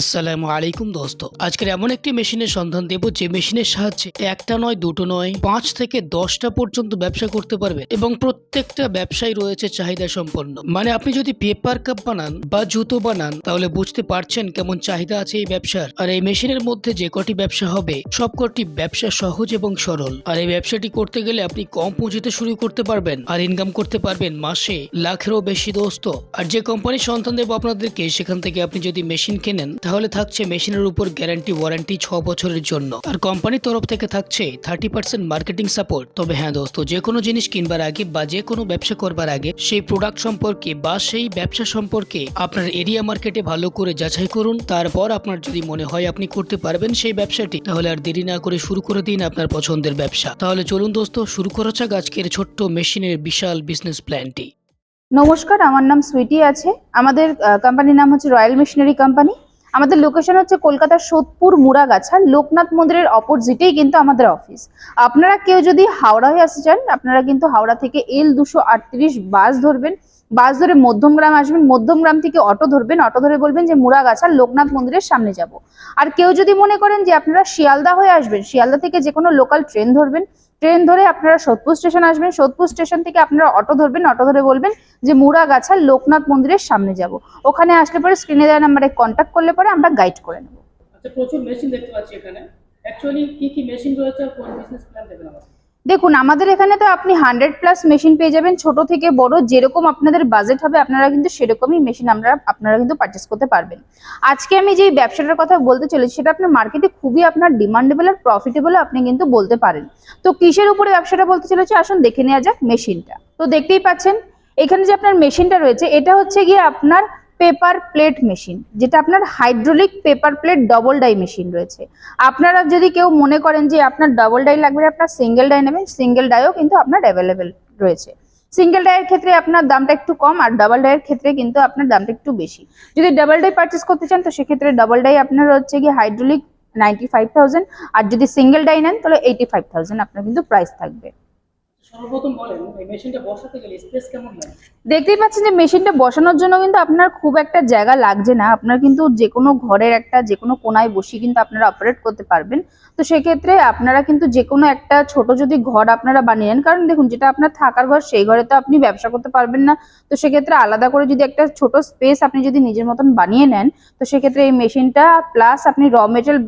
আসসালামু আলাইকুম দোস্ত। আজকের এমন একটি মেশিনের সন্ধান দেব যে মেশিনের সাহায্যে একটা নয়, দুটো নয়, পাঁচ থেকে দশটা পর্যন্ত ব্যবসা করতে পারবেন এবং প্রত্যেকটা ব্যবসায় রয়েছে চাহিদা সম্পন্ন। মানে আপনি যদি পেপার কাপ বানান বা জুতো বানান, তাহলে বুঝতে পারছেন কেমন চাহিদা আছে এই ব্যবসার। আর এই মেশিনের মধ্যে যে কটি ব্যবসা হবে, সব কটি ব্যবসা সহজ এবং সরল। আর এই ব্যবসাটি করতে গেলে আপনি কম পুঁজিতে শুরু করতে পারবেন আর ইনকাম করতে পারবেন মাসে লাখেরও বেশি দোস্ত। আর যে কোম্পানির সন্ধান দেবো আপনাদেরকে, সেখান থেকে আপনি যদি মেশিন কেনেন তাহলে থাকছে মেশিনের উপর গ্যারান্টি ওয়ারেন্টি ছ বছরের জন্য। আর কোম্পানির তরফ থেকে থাকছে থার্টি পার্সেন্ট মার্কেটিং সাপোর্ট তবে হ্যাঁ দোস্ত, যে কোনো জিনিস কিনবার আগে বা যে কোনো ব্যবসা করবার আগে সেই প্রোডাক্ট সম্পর্কে বা সেই ব্যবসা সম্পর্কে আপনার এরিয়া মার্কেটে ভালো করে যাচাই করুন। তারপর আপনার যদি মনে হয় আপনি করতে পারবেন সেই ব্যবসাটি, তাহলে আর দেরি না করে শুরু করে দিন আপনার পছন্দের ব্যবসা। তাহলে চলুন দোস্ত, শুরু করা যাক আজকের ছোট্ট মেশিনের বিশাল বিজনেস প্ল্যানটি নমস্কার, আমার নাম সুইটি আছে। আমাদের কোম্পানির নাম হচ্ছে রয়্যাল মেশিনারি কোম্পানি আমাদের লোকেশন হচ্ছে কলকাতার সোদপুর মুরাগাছা লোকনাথ মন্দিরের অপোজিটেই কিন্তু আমাদের অফিস আপনারা কেউ যদি হাওড়া হয়ে আসতে চান, আপনারা কিন্তু হাওড়া থেকে এল দুশো বাস ধরবেন। বাস ধরে মধ্যমগ্রাম আসবেন, মধ্যমগ্রাম থেকে অটো ধরবেন, অটো ধরে বলবেন যে মুরাগাছা লোকনাথ মন্দিরের সামনে যাব। আর কেউ যদি মনে করেন যে আপনারা শিয়ালদা হয়ে আসবেন, শিয়ালদা থেকে যে কোনো লোকাল ট্রেন ধরবেন ট্রেন ধরে আপনারা সোদপুর স্টেশন আসবেন, সোদপুর স্টেশন থেকে আপনারা অটো ধরবেন, অটো ধরে বলবেন যে মুরাগাছা লোকনাথ মন্দিরের সামনে যাব। ওখানে আসলে পরে স্ক্রিনে দেওয়া নাম্বারে কন্ট্যাক্ট করলে পরে আমরা গাইড করে নেব। আচ্ছা প্রচুর মেশিন দেখতে পাচ্ছি এখানে। অ্যাকচুয়ালি কি কি মেশিন রয়েছে আর কোন বিজনেস প্ল্যান দেখুন, আমাদের এখানে তো আপনি হান্ড্রেড প্লাস মেশিন পেয়ে যাবেন। ছোট থেকে বড় যেরকম আপনাদের বাজেট হবে, আপনারা কিন্তু সেরকমই মেশিন আমরা, আপনারা কিন্তু পারচেস করতে পারবেন। আজকে আমি যে ব্যবসাটার কথা বলতে চলেছি, সেটা আপনার মার্কেটে খুবই আপনার ডিমান্ডেবল আর প্রফিটেবল আপনি কিন্তু বলতে পারেন। তো কিসের উপরে ব্যবসাটা বলতে চলেছি? আসুন দেখে নেওয়া যাক মেশিনটা তো দেখতেই পাচ্ছেন, এখানে যে আপনার মেশিনটা রয়েছে, এটা হচ্ছে গিয়ে আপনার পেপার প্লেট মেশিন, যেটা আপনার hydraulic paper plate double die machine রয়েছে। আপনারা যদি কেউ মনে করেন যে আপনার ডবল ডাই লাগবে, আপনার সিঙ্গেল ডাই নেবেন সিঙ্গেল ডাইও কিন্তু আপনার অ্যাভেলেবেল রয়েছে। সিঙ্গেল ডাইয়ের ক্ষেত্রে আপনার দামটা একটু কম, আর ডাবল ডাইয়ের ক্ষেত্রে কিন্তু আপনার দামটা একটু বেশি। যদি ডাবল ডাই পারচেস করতে চান, তো সেক্ষেত্রে ডাবল ডাই আপনার হচ্ছে গিয়ে হাইড্রোলিক নাইনটি আর যদি সিঙ্গেল ডাই নেন, তাহলে এইটি ফাইভ আপনার কিন্তু প্রাইস থাকবে। দেখতেই পাচ্ছেন যে মেশিনটা বসানোর জন্য কিন্তু আপনার খুব একটা জায়গা লাগছে না। আপনার কিন্তু যে কোনো ঘরের একটা, যে কোনো কোনায় বসিয়ে কিন্তু আপনারা অপারেট করতে পারবেন। তো সেক্ষেত্রে আপনারা কিন্তু যে কোনো একটা ছোট যদি ঘর আপনারা বানিয়ে নেন, কারণ দেখুন যেটা আপনার থাকার ঘর, সেই ঘরে তো আপনি ব্যবসা করতে পারবেন না। তো সেক্ষেত্রে আলাদা করে যদি একটা ছোট স্পেস আপনি যদি নিজের মতন বানিয়ে নেন, তো সেক্ষেত্রে এই মেশিনটা প্লাস আপনি র মেটেরিয়াল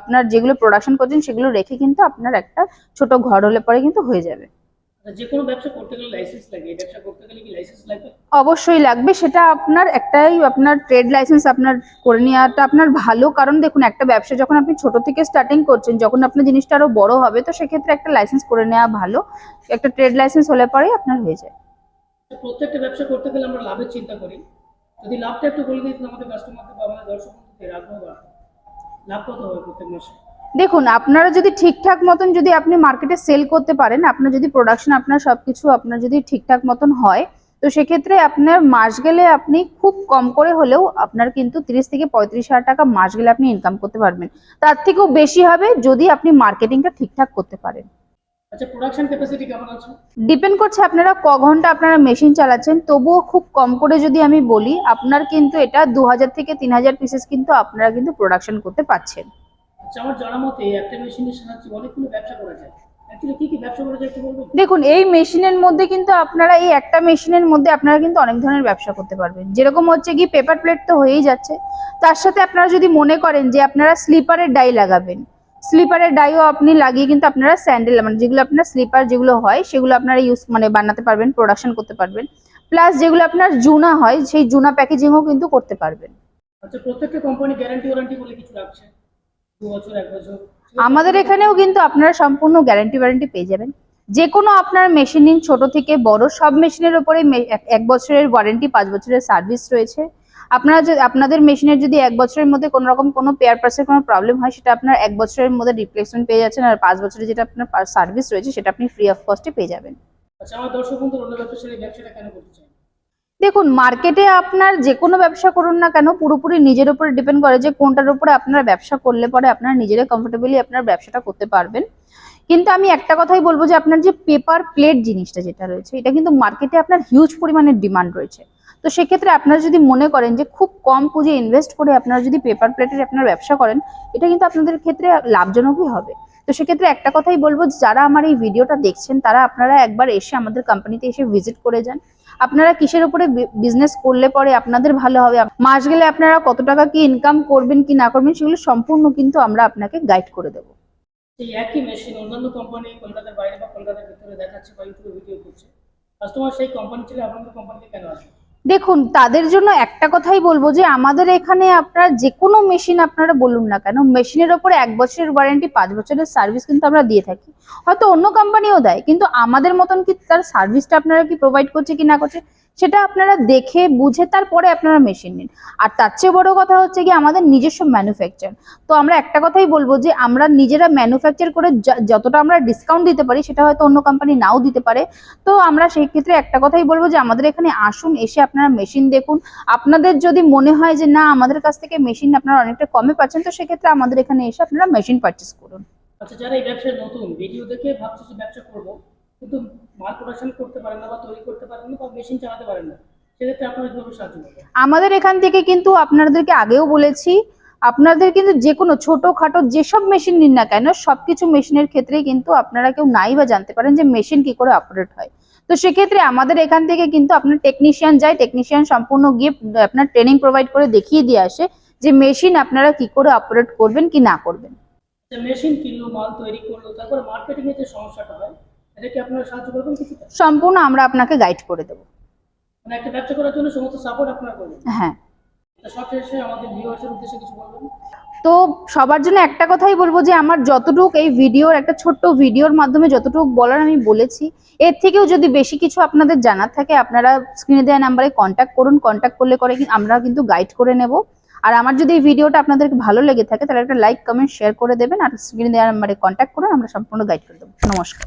আপনার যেগুলো প্রোডাকশন করছেন, সেগুলো রেখে কিন্তু আপনার একটা ছোট ঘর হলে পরে কিন্তু হয়ে যাবে। যে কোনো ব্যবসা করতে গেলে লাইসেন্স লাগে ব্যবসা করতে গেলে কি লাইসেন্স লাগবে? অবশ্যই লাগবে সেটা আপনার একটাই আপনার ট্রেড লাইসেন্স আপনার করে নেওয়াটা আপনার ভালো। কারণ দেখুন একটা ব্যবসা যখন আপনি ছোট থেকে স্টার্টিং করছেন যখন আপনার জিনিসটা আরও বড় হবে তো সেক্ষেত্রে একটা লাইসেন্স করে নেওয়া ভালো। একটা ট্রেড লাইসেন্স হলে পরেই আপনার হয়ে যায়। প্রত্যেকটা ব্যবসা করতে গেলে আমরা লাভের চিন্তা করি। যদি লাভটা একটু বলে দিতেন আমাদের কাস্টমারদের বা আমাদের দর্শক আগ্রহ বাড়তো লাভ কত হবে প্রত্যেক মাসে? দেখুন আপনারা যদি ঠিকঠাক মতন যদি আপনি মার্কেটে সেল করতে পারেন আপনার যদি প্রোডাকশন আপনার সবকিছু আপনার যদি ঠিকঠাক মতন হয় তো সেক্ষেত্রে আপনার মাস গেলে আপনি খুব কম করে হলেও আপনার কিন্তু তিরিশ থেকে পঁয়ত্রিশ হাজার টাকা মাস গেলে আপনি ইনকাম করতে পারবেন। তার থেকেও বেশি হবে যদি আপনি মার্কেটিংটা ঠিকঠাক করতে পারেন। আচ্ছা ডিপেন্ড করছে আপনারা ক ঘণ্টা আপনারা মেশিন চালাচ্ছেন তবুও খুব কম করে যদি আমি বলি আপনার কিন্তু এটা দু হাজার থেকে তিন হাজার পিসেস কিন্তু আপনারা কিন্তু প্রোডাকশন করতে পারছেন। আচ্ছা আমার জানা মতে একটা মেশিনের সাহায্যে অনেকগুলো ব্যবসা করা যায়। দেখুন এই মেশিনের মধ্যে কিন্তু আপনারা এই একটা মেশিনের মধ্যে আপনারা কিন্তু অনেক ধরনের ব্যবসা করতে পারবেন। যেরকম হচ্ছে কি পেপার প্লেট তো হয়েই যাচ্ছে। তার সাথে আপনারা যদি মনে করেন যে আপনারা স্লিপারের ডাই লাগাবেন। স্লিপারের ডাইও আপনি লাগিয়ে কিন্তু আপনারা স্যান্ডেল মানে যেগুলো আপনার স্লিপার যেগুলো হয় সেগুলো আপনারা ইউজ মানে বানাতে পারবেন প্রোডাকশন করতে পারবেন। প্লাস যেগুলো আপনার জুনা হয় সেই জুনা প্যাকেজিংও কিন্তু করতে পারবেন। আচ্ছা প্রত্যেকটা কোম্পানি গ্যারান্টি ওয়ারেন্টি বলে কিছু রাখছে আমাদের এখানেও কিন্তু আপনারা সম্পূর্ণ গ্যারান্টি ওয়ারেন্টি পেয়ে যাবেন। যে কোনো আপনার মেশিন নিন ছোট থেকে বড় সব মেশিনের উপরে এক- বছরের ওয়ারেন্টি পাঁচ বছরের সার্ভিস রয়েছে। আপনারা আপনাদের মেশিনের যদি এক বছরের মধ্যে কোনো রকম কোনো পেয়ার পার্সের কোনো প্রবলেম হয় সেটা আপনার এক বছরের মধ্যে রিপ্লেসমেন্ট পেয়ে যাচ্ছেন আর পাঁচ বছরের যেটা আপনার সার্ভিস রয়েছে সেটা আপনি ফ্রি অফ কস্টে পেয়ে যাবেন। আচ্ছা আমার দর্শক বন্ধু অন্য ব্যবসার এই ব্যবসাটা কেন করতে চাই দেখুন মার্কেটে আপনার যে কোনো ব্যবসা করুন না কেন, পুরোপুরি নিজের উপরে ডিপেন্ড করে যে কোনটার উপরে আপনারা ব্যবসা করলে পরে আপনারা নিজেরা কমফোর্টেবলি আপনার ব্যবসাটা করতে পারবেন। কিন্তু আমি একটা কথাই বলব যে আপনার যে পেপার প্লেট জিনিসটা যেটা রয়েছে, এটা কিন্তু মার্কেটে আপনার হিউজ পরিমাণের ডিমান্ড রয়েছে। তো সেক্ষেত্রে আপনারা যদি মনে করেন যে খুব কম পুঁজি ইনভেস্ট করে আপনারা যদি পেপার প্লেটের আপনার ব্যবসা করেন, এটা কিন্তু আপনাদের ক্ষেত্রে লাভজনকই হবে। তো সেক্ষেত্রে একটা কথাই বলব যারা আমার এই ভিডিওটা দেখছেন, তারা আপনারা একবার এসে আমাদের কোম্পানিতে এসে ভিজিট করে যান। আপনারা কিসের উপরে বিজনেস করলে পরে আপনাদের ভালো হবে? মাস গেলে আপনারা কত টাকা কি ইনকাম করবেন, কি না করবেন, সেগুলো সম্পূর্ণ কিন্তু আমরা আপনাকে গাইড করে দেবো। সেই একই মেশিন অন্যান্য কোম্পানি কলকাতার বাইরে বা কলকাতার ভিতরে দেখাচ্ছে বা ইউটিউবে ভিডিও করছে। কাস্টমার সেই কোম্পানি ছেড়ে আপনাদের কোম্পানিতে কেন আসবে? দেখুন, তাদের জন্য একটা কথাই বলব যে আমাদের এখানে আপনার যে কোনো মেশিন আপনারা বলুন না কেন মেশিনের ওপরে এক বছরের ওয়ারেন্টি পাঁচ বছরের সার্ভিস কিন্তু আমরা দিয়ে থাকি। হয়তো অন্য কোম্পানিও দেয়, কিন্তু আমাদের মতন কি তার সার্ভিসটা আপনারা কি প্রোভাইড করছে কি না করছে? সেটা আপনারা দেখে, বুঝে তারপরে আপনারা মেশিন নিন। আর তার চেয়ে বড় কথা হচ্ছে কি আমাদের নিজস্ব ম্যানুফ্যাকচার তো আমরা একটা কথাই বলব যে, আমরা নিজেরা ম্যানুফ্যাকচার করে যতটা আমরা ডিসকাউন্ট দিতে পারি, সেটা হয়তো অন্য কোম্পানি নাও দিতে পারে। তো আমরা সেই ক্ষেত্রে একটা কথাই বলব যে, আমাদের এখানে আসুন, এসে আপনারা মেশিন দেখুন। আপনাদের যদি মনে হয় যে, না, আমাদের কাছ থেকে মেশিন আপনারা অনেকটা কমে পাচ্ছেন, তো সেক্ষেত্রে আমাদের এখানে এসে আপনারা মেশিন পারচেস করুন। আচ্ছা যারা এই ব্যবসায় নতুন ভিডিও দেখে ভাবছে যে ব্যবসা করব কিন্তু মাল প্রোডাকশন করতে পারেন না বা তৈরি করতে পারেন না বা মেশিন চালাতে পারেন না সেক্ষেত্রে আপনারা কীভাবে সাহায্য করবেন? আমাদের এখান থেকে কিন্তু আপনাদেরকে আগেও বলেছি আপনাদের কিন্তু যে কোনো ছোটখাটো যেসব মেশিন নিন না কেন সবকিছু মেশিনের ক্ষেত্রেই কিন্তু আপনারা কেউ নাই বা জানতে পারেন যে মেশিন কি করে অপারেট হয়। তো সেক্ষেত্রে আমাদের এখান থেকে কিন্তু আপনার টেকনিশিয়ান যায় টেকনিশিয়ান সম্পূর্ণ গিয়ে আপনার ট্রেনিং প্রোভাইড করে দেখিয়ে দিয়ে আসে যে মেশিন আপনারা কি করে অপারেট করবেন কি না করবেন। মেশিন কিনলো মাল তৈরি করল তারপরে মার্কেটিং এর যে সমস্যাটা হয় এটা কি আপনারা সাহায্য করবেন কিছুটা সম্পূর্ণ আমরা আপনাকে গাইড করে দেবো। মানে একটা ব্যবসা করার জন্য সমস্ত সাপোর্ট আপনারা করবেন হ্যাঁ। তো সবশেষে আমাদের ভিউয়ার্সের উদ্দেশ্যে কিছু বলবেন? তো সবার জন্য একটা কথাই বলব যে আমার যতটুক এই ভিডিওর একটা ছোট্ট ভিডিওর মাধ্যমে যতটুকু বলার আমি বলেছি এর থেকেও যদি বেশি কিছু আপনাদের জানার থাকে আপনারা স্ক্রিনে দেওয়া নাম্বারে কন্ট্যাক্ট করুন। কন্ট্যাক্ট করলে করে আমরা কিন্তু গাইড করে নেব। আর আমার যদি এই ভিডিওটা আপনাদেরকে ভালো লেগে থাকে তাহলে একটা লাইক কমেন্ট শেয়ার করে দেবেন। আর স্ক্রিনে দেওয়া নাম্বারে কন্ট্যাক্ট করুন। আমরা সম্পূর্ণ গাইড করে দেবো। নমস্কার।